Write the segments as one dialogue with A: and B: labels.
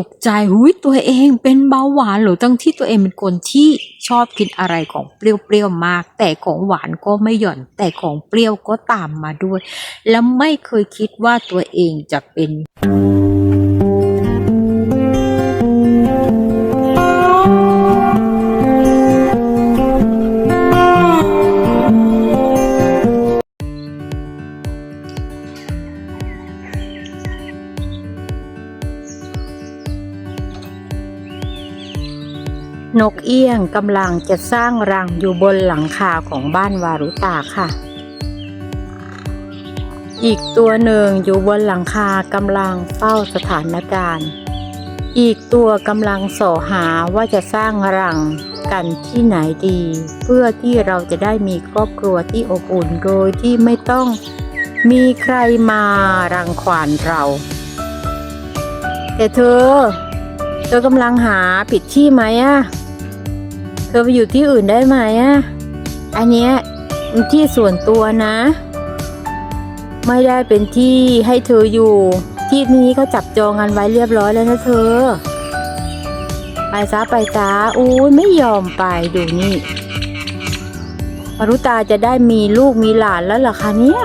A: ตกใจหุยตัวเองเป็นเบาหวานเหรือตั้งที่ตัวเองเป็นคนที่ชอบกินอะไรของเปรี้ยวๆมาก แต่ของหวานก็ไม่หย่อน แต่ของเปรี้ยวก็ตามมาด้วย และไม่เคยคิดว่าตัวเองจะเป็น นกเอี้ยงกำลังจะสร้างรังอยู่บนหลังคาของบ้านวารุตาค่ะ อีกตัวหนึ่งอยู่บนหลังคากำลังเฝ้าสถานการณ์ อีกตัวกำลังส่อหาว่าจะสร้างรังกันที่ไหนดี เพื่อที่เราจะได้มีครอบครัวที่อบอุ่นโดยที่ไม่ต้องมีใครมารังควานเรา แต่เธอ เธอกำลังหาผิดที่ไหมอะ เธอไปอยู่ที่อื่นได้ไหมอะอันเนี้ยที่ส่วนตัวนะ ไม่ได้เป็นที่ให้เธออยู่ ที่นี้เขาจับจองกันไว้เรียบร้อยแล้วนะเธอ ไปจ้าไปจ้าอู้ยไม่ยอมไปดูนี่มรุตาจะได้มีลูกมีหลานแล้วหรอคะเนี่ย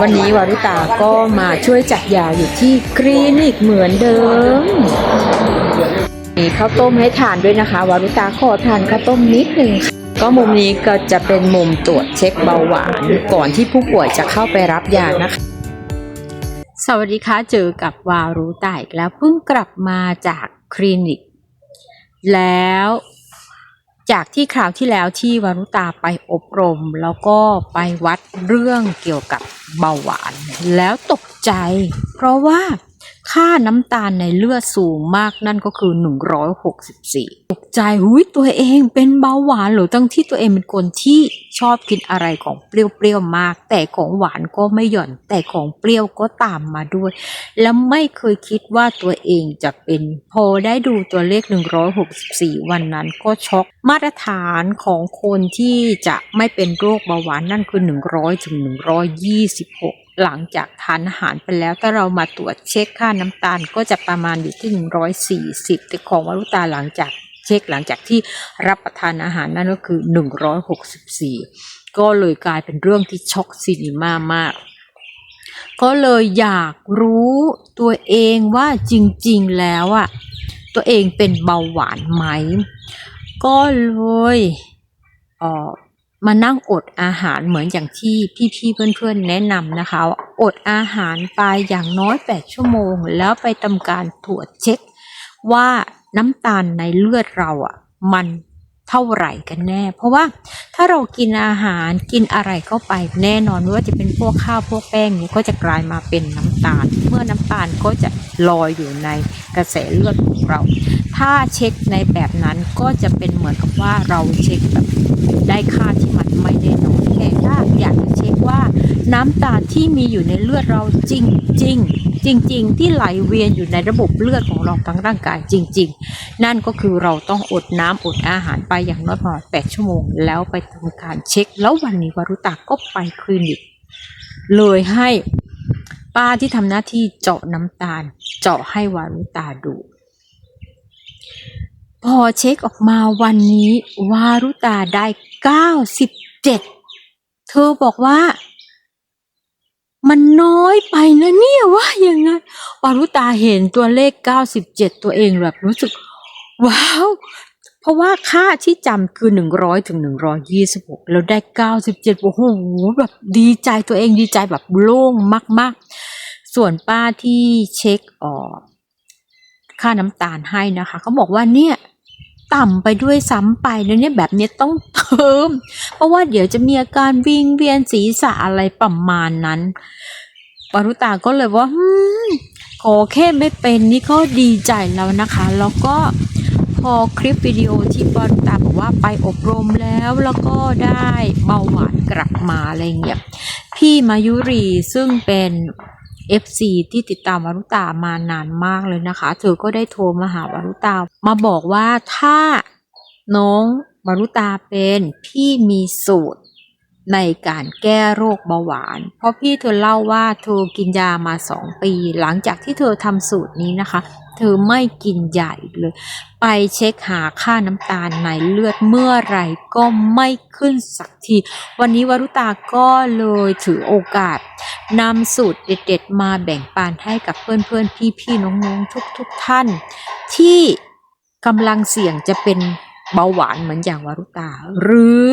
A: วันนี้วารุตาก็มาช่วยจัดยาอยู่ที่คลินิกเหมือนเดิม มีข้าวต้มให้ทานด้วยนะคะ วารุตาขอทานข้าวต้มนิดหนึ่งค่ะก็มุมนี้ก็จะเป็นมุมตรวจเช็คเบาหวานก่อนที่ผู้ป่วยจะเข้าไปรับยานะคะ สวัสดีค่ะเจอกับวารุตาอีกแล้วเพิ่งกลับมาจากคลินิก แล้ว จากที่คราวที่แล้วที่วารุตาไปอบรม แล้วก็ไปวัดเรื่องเกี่ยวกับเบาหวาน แล้วตกใจ เพราะว่า ค่าน้ำตาลในเลือดสูงมากนั่นก็คือ 164 ตกใจหุยตัวเองเป็นเบาหวานเหรือตั้งที่ตัวเองเป็นคนที่ชอบกินอะไรของเปรี้ยวๆมาก แต่ของหวานก็ไม่หย่อน แต่ของเปรี้ยวก็ตามมาด้วย แล้วไม่เคยคิดว่าตัวเองจะเป็นพอได้ดูตัวเลข 164 วันนั้นก็ช็อกมาตรฐานของคนที่จะไม่เป็นโรคเบาหวานนั่นคือ 100ถึง126 หลังจากทานอาหารไปแล้วถ้าเรามาตรวจเช็คค่าน้ำตาลก็จะประมาณอยู่ที่ 140 แต่ของวรุตาหลังจากเช็คหลังจากที่รับประทานอาหารนั่นก็คือ 164 ก็เลยกลายเป็นเรื่องที่ช็อกซีนีมามาก ก็เลยอยากรู้ตัวเองว่าจริงๆแล้วอะตัวเองเป็นเบาหวานไหม ก็เลยเออ มานั่งอดอาหารเหมือนอย่างที่พี่ๆเพื่อนๆแนะนำนะคะ อดอาหารไปอย่างน้อย 8 ชั่วโมง แล้วไปทำการตรวจเช็ค ว่าน้ำตาลในเลือดเราอะมันเท่าไหร่กันแน่ เพราะว่าถ้าเรากินอาหารกินอะไรเข้าไปแน่นอนไม่ว่าจะเป็นพวกข้าวพวกแป้งเนี่ยก็จะกลายมาเป็นน้ำตาล เมื่อน้ำตาลก็จะลอยอยู่ในกระแสเลือดของเรา ถ้าเช็คในแบบนั้นก็จะเป็นเหมือนกับว่าเราเช็คแบบได้ค่าที่มันไม่ได้น้อยแต่ถ้าอยากจะเช็คว่าน้ำตาลที่มีอยู่ในเลือดเราจริงจริงจริง ๆ ที่ไหลเวียนอยู่ในระบบเลือดของเราทั้งร่างกายจริง ๆ นั่นก็คือเราต้องอดน้ำอดอาหารไปอย่างน้อยประมาณ8ชั่วโมง แล้วไปทำการเช็ค แล้ววันนี้วารุตาก็ไปคลินิกเลยให้ป้าที่ทำหน้าที่เจาะน้ำตาล เจาะให้วารุตาดู พอเช็คออกมาวันนี้วารุตาได้เก้าสิบเธอบอกว่า มันน้อยไปนะเนี่ยว่าอย่างไงวารุตาเห็นตัวเลขเก้าสิบเจ็ดตัวเองแบบรู้สึก ว้าว เพราะว่าค่าที่จำคือหนึ่งร้อยถึงหนึ่งร้อยี่สิบหกแล้วได้เก้าสิบเจ็ดโอ้โหแบบดีใจตัวเองดีใจแบบโล่งมาก ๆ ส่วนป้าที่เช็คออก ค่าน้ำตาลให้นะคะเขาบอกว่าเนี่ยต่ำไปด้วยซ้ำไปแล้วเนี่ยแบบนี้ต้องเติม เพราะว่าเดี๋ยวจะมีอาการวิงเวียนศีรษะอะไรประมาณนั้นปารุตาก็เลยว่าขอแค่ไม่เป็นนี่ก็ดีใจแล้วนะคะ แล้วก็พอคลิปวิดีโอที่ปารุตาบอกว่าไปอบรมแล้วแล้วก็ได้เบาหวานกลับมาอะไรเงี้ยพี่มายุรีซึ่งเป็น FC ที่ติดตามวารุตามานานมากเลยนะคะ เธอก็ได้โทรมาหาวารุตา มาบอกว่าถ้าน้องวารุตาเป็นพี่มีสูตร ในการแก้โรคเบาหวาน เพราะพี่เธอเล่าว่าเธอกินยามาสองปี หลังจากที่เธอทำสูตรนี้นะคะ เธอไม่กินยาอีกเลย ไปเช็คหาค่าน้ำตาลในเลือดเมื่อไรก็ไม่ขึ้นสักที วันนี้วารุตาก็เลยถือโอกาสนำสูตรเด็ดๆ มาแบ่งปันให้กับเพื่อนๆ พี่ๆ น้องๆ ทุกๆท่าน ที่กำลังเสี่ยงจะเป็นเบาหวานเหมือนอย่างวารุตา หรือ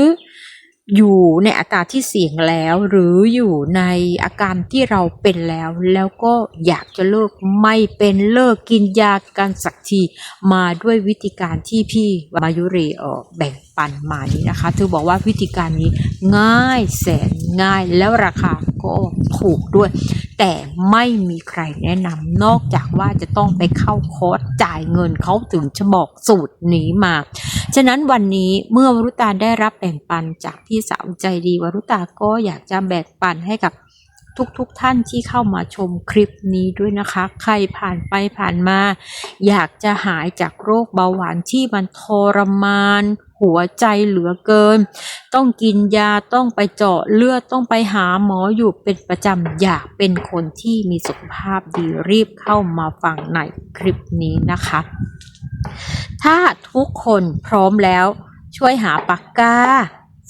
A: อยู่ในอาการที่เสี่ยงแล้ว หรืออยู่ในอาการที่เราเป็นแล้ว แล้วก็อยากจะเลิกไม่เป็นเลิกกินยากันสักทีมาด้วยวิธีการที่พี่มายุรีออแบ่งปันมานี้นะคะเธอบอกว่าวิธีการนี้ง่ายแสนง่ายแล้วราคาก็ถูกด้วย แต่ไม่มีใครแนะนำนอกจากว่าจะต้องไปเข้าคอร์สจ่ายเงินเขาถึงจะบอกสูตรนี้มา ฉะนั้นวันนี้เมื่อวรุตาได้รับแบ่งปันจากพี่สาวใจดีวรุตาก็อยากจะแบ่งปันให้กับทุกๆทท่านที่เข้ามาชมคลิปนี้ด้วยนะคะ ใครผ่านไปผ่านมา อยากจะหายจากโรคเบาหวานที่มันทรมาน หัวใจเหลือเกิน ต้องกินยาต้องไปเจาะเลือดต้องไปหาหมออยู่เป็นประจำอยากเป็นคนที่มีสุขภาพดีรีบเข้ามาฟังในคลิปนี้นะคะ ถ้าทุกคนพร้อมแล้วช่วยหาปากกา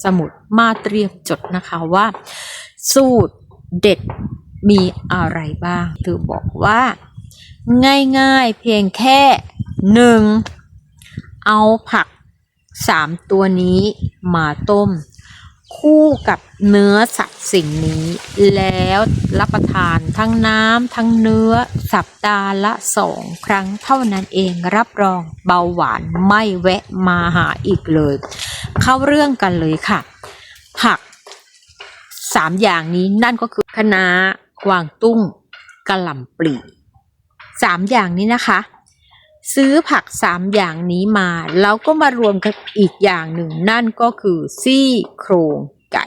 A: สมุดมาเตรียมจดนะคะว่า สูตรเด็ดมีอะไรบ้างเธอบอกว่า ง่ายๆเพียงแค่หนึ่งเอาผักสามตัวนี้มาต้ม คู่กับเนื้อสัตว์สิ่งนี้ แล้วรับประทานทั้งน้ำทั้งเนื้อสัปดาห์ละสองครั้งเท่านั้นเองรับรองเบาหวานไม่แวะมาหาอีกเลย เข้าเรื่องกันเลยค่ะ ผักสามอย่างนี้นั่นก็คือคะน้ากวางตุ้งกะหล่ำปลีสามอย่างนี้นะคะ ซื้อผักสามอย่างนี้มา แล้วก็มารวมกับอีกอย่างหนึ่ง นั่นก็คือซี่โครงไก่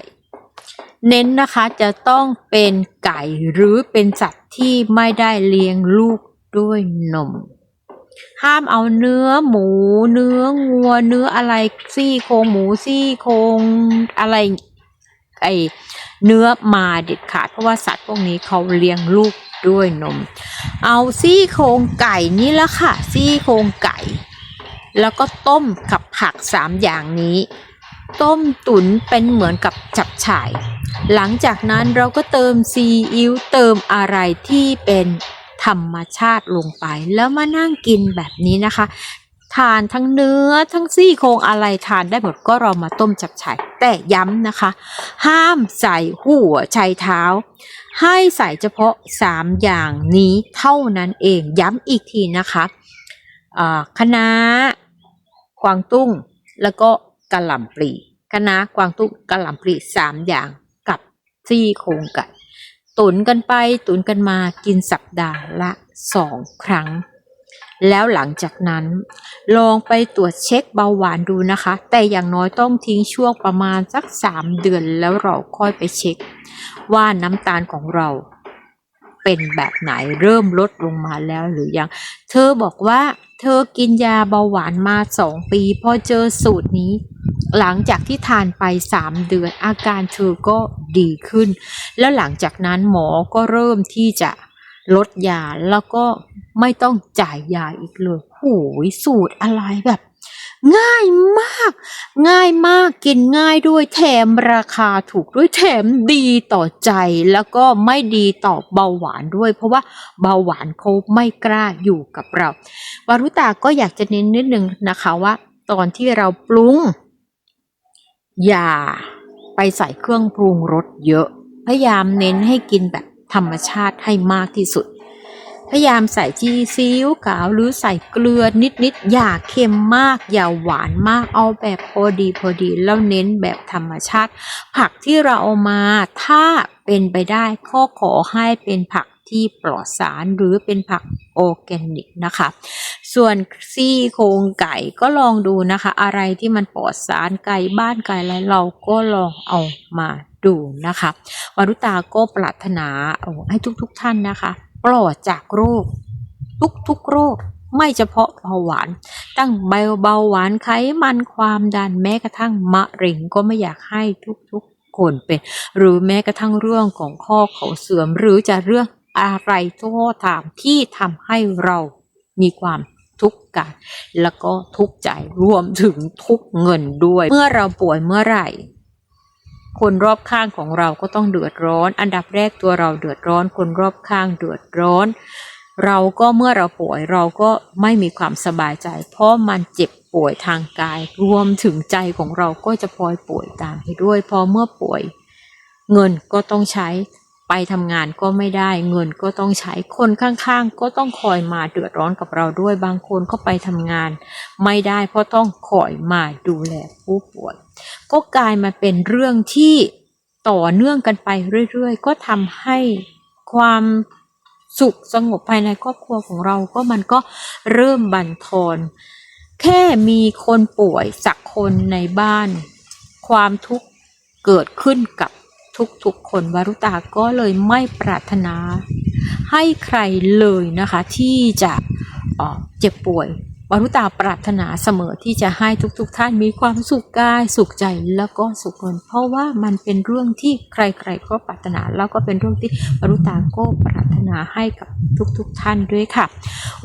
A: เน้นนะคะจะต้องเป็นไก่หรือเป็นสัตว์ที่ไม่ได้เลี้ยงลูกด้วยนม ห้ามเอาเนื้อหมู เนื้องัว เนื้ออะไรซี่โครงหมูซี่โครงอะไร ไอเนื้อมาเด็ดขาด เพราะว่าสัตว์พวกนี้เขาเลี้ยงลูกด้วยนม เอาซี่โครงไก่นี่ละค่ะ ซี่โครงไก่ แล้วก็ต้มกับผักสามอย่างนี้ ต้มตุ๋นเป็นเหมือนกับจับฉ่าย หลังจากนั้นเราก็เติมซีอิ๊วเติมอะไรที่เป็นธรรมชาติลงไป แล้วมานั่งกินแบบนี้นะคะ ทานทั้งเนื้อทั้งซี่โครงอะไรทานได้หมดก็เรามาต้มจับฉ่ายแต่ย้ำนะคะ ห้ามใส่หัวไชเท้า ให้ใส่เฉพาะ 3 อย่างนี้เท่านั้นเองย้ำอีกทีนะคะอ่าคะกวางตุ้งแล้วก็กะหล่ำปลีคณะกวางตุ้งกะหล่ำปลีสามอย่างกับซี่โครงไก่ตุนกันไปตุนกันมากินสัปดาห์ละสองครั้ง แล้วหลังจากนั้น ลองไปตรวจเช็คเบาหวานดูนะคะ แต่อย่างน้อยต้องทิ้งช่วงประมาณสัก 3 เดือนแล้วเราค่อยไปเช็ค ว่าน้ำตาลของเราเป็นแบบไหนเริ่มลดลงมาแล้วหรือยัง เธอบอกว่าเธอกินยาเบาหวานมาสองปี พอเจอสูตรนี้ หลังจากที่ทานไป3เดือนอาการเธอก็ดีขึ้น แล้วหลังจากนั้นหมอก็เริ่มที่จะลดยาแล้วก็
B: ไม่ต้องจ่ายยาอีกเลยโอ้ยสูตรอะไรแบบ ง่ายมาก ง่ายมากกินง่ายด้วยแถมราคาถูกด้วยแถมดีต่อใจแล้วก็ไม่ดีต่อเบาหวานด้วย เพราะว่าเบาหวานเขาไม่กล้าอยู่กับเราวารุตาก็อยากจะเน้นนิดนึงนะคะว่า ตอนที่เราปรุงอย่าไปใส่เครื่องปรุงรสเยอะ พยายามเน้นให้กินแบบธรรมชาติให้มากที่สุด พยายามใส่ที่ซีอิ๊วขาวหรือใส่เกลือนิดๆ อย่าเค็มมาก อย่าหวานมาก เอาแบบพอดีพอดี แล้วเน้นแบบธรรมชาติ ผักที่เราเอามา ถ้าเป็นไปได้ก็ขอให้เป็นผักที่ปลอดสารหรือเป็นผักออแกนิกนะคะ ส่วนซี่โครงไก่ก็ลองดูนะคะ อะไรที่มันปลอดสารไก่บ้านไก่อะไรเราก็ลองเอามาดูนะคะวารุตาก็ปรารถนาเอาให้ทุกๆทท่านนะคะ ปลอดจากโรค ทุกๆโรค ไม่เฉพาะเบาหวาน ตั้งเบาเบาหวานไขมันความดันแม้กระทั่งมะเร็งก็ไม่อยากให้ทุกๆคนเป็น หรือแม้กระทั่งเรื่องของข้อเขาเสื่อมหรือจะเรื่องอะไรก็ตามที่ทำให้เรามีความทุกข์กายแล้วก็ทุกข์ใจรวมถึงทุกเงินด้วย เมื่อเราป่วยเมื่อไหร่ คนรอบข้างของเราก็ต้องเดือดร้อน อันดับแรกตัวเราเดือดร้อน คนรอบข้างเดือดร้อน เราก็เมื่อเราป่วยเราก็ไม่มีความสบายใจ เพราะมันเจ็บป่วยทางกาย รวมถึงใจของเราก็จะพลอยป่วยตามไปด้วย พอเมื่อป่วย เงินก็ต้องใช้ ไปทำงานก็ไม่ได้เงินก็ต้องใช้คนข้างๆ ก็ต้องคอยมาเดือดร้อนกับเราด้วยบางคนก็ไปทำงาน ไม่ได้เพราะต้องคอยมาดูแลผู้ป่วยก็กลายมาเป็นเรื่องที่ต่อเนื่องกันไปเรื่อยๆ ก็ทำให้ความสุขสงบภายในครอบครัวของเราก็มันก็เริ่มบั่นทอนแค่มีคนป่วยสักคนในบ้าน ความทุกข์เกิดขึ้นกับ ทุกๆคนวารุตาก็เลยไม่ปรารถนา ให้ใครเลยนะคะที่จะเจ็บป่วยวารุตาปรารถนาเสมอที่จะให้ทุกๆทท่านมีความสุขกายสุขใจแล้วก็สุขเงินเพราะว่ามันเป็นเรื่องที่ใครๆก็ปรารถนาแล้วก็เป็นเรื่องที่วารุตาก็ปรารถ นาให้กับทุกๆทท่านด้วยค่ะ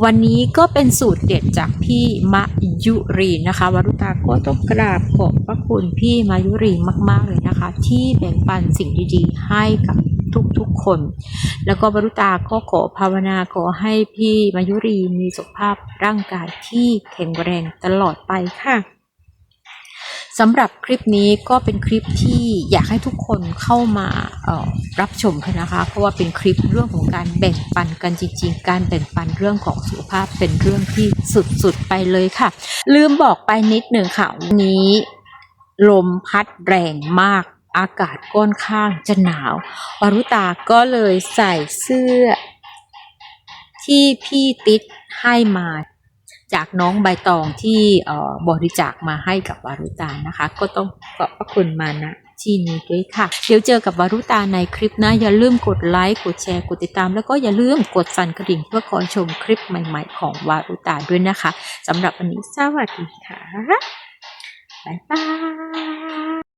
B: วันนี้ก็เป็นสูตรเด็ดจากพี่มะยุรีนะคะวรุตาก็ต้องกราบขอบพระคุณพี่มายุรีมากๆเลยนะคะ ที่แบ่งปันสิ่งดีๆ ให้กับทุกๆคน แล้วก็วรุตาก็ขอภาวนาขอให้พี่มายุรีมีสุขภาพร่างกายที่แข็งแรงตลอดไปค่ะ สำหรับคลิปนี้ก็เป็นคลิปที่อยากให้ทุกคนเข้ามาออรับชมกันนะคะ เพราะว่าเป็นคลิปเรื่องของการแบ่งปันกันจริง ๆ การแบ่งปันเรื่องของสุขภาพเป็นเรื่องที่สุดๆไปเลยค่ะ ลืมบอกไปนิดหนึ่งค่ะวันนี้ ลมพัดแรงมากอากาศค่อนข้างจะหนาววารุตาก็เลยใส่เสื้อที่พี่ติ๊ดให้มา จากน้องใบตองที่บริจาคมาให้กับวารุตานะคะ ก็ต้องขอบพระคุณมานะที่นี้ด้วยค่ะ เดี๋ยวเจอกับวารุตาในคลิปหนะ อย่าลืมกดไลค์ กดแชร์ กดติดตาม แล้วก็อย่าลืมกดสั่นกระดิ่งเพื่อคอยชมคลิปใหม่ๆของวารุตาด้วยนะคะสำหรับวันนี้สวัสดีค่ะ บ๊ายบาย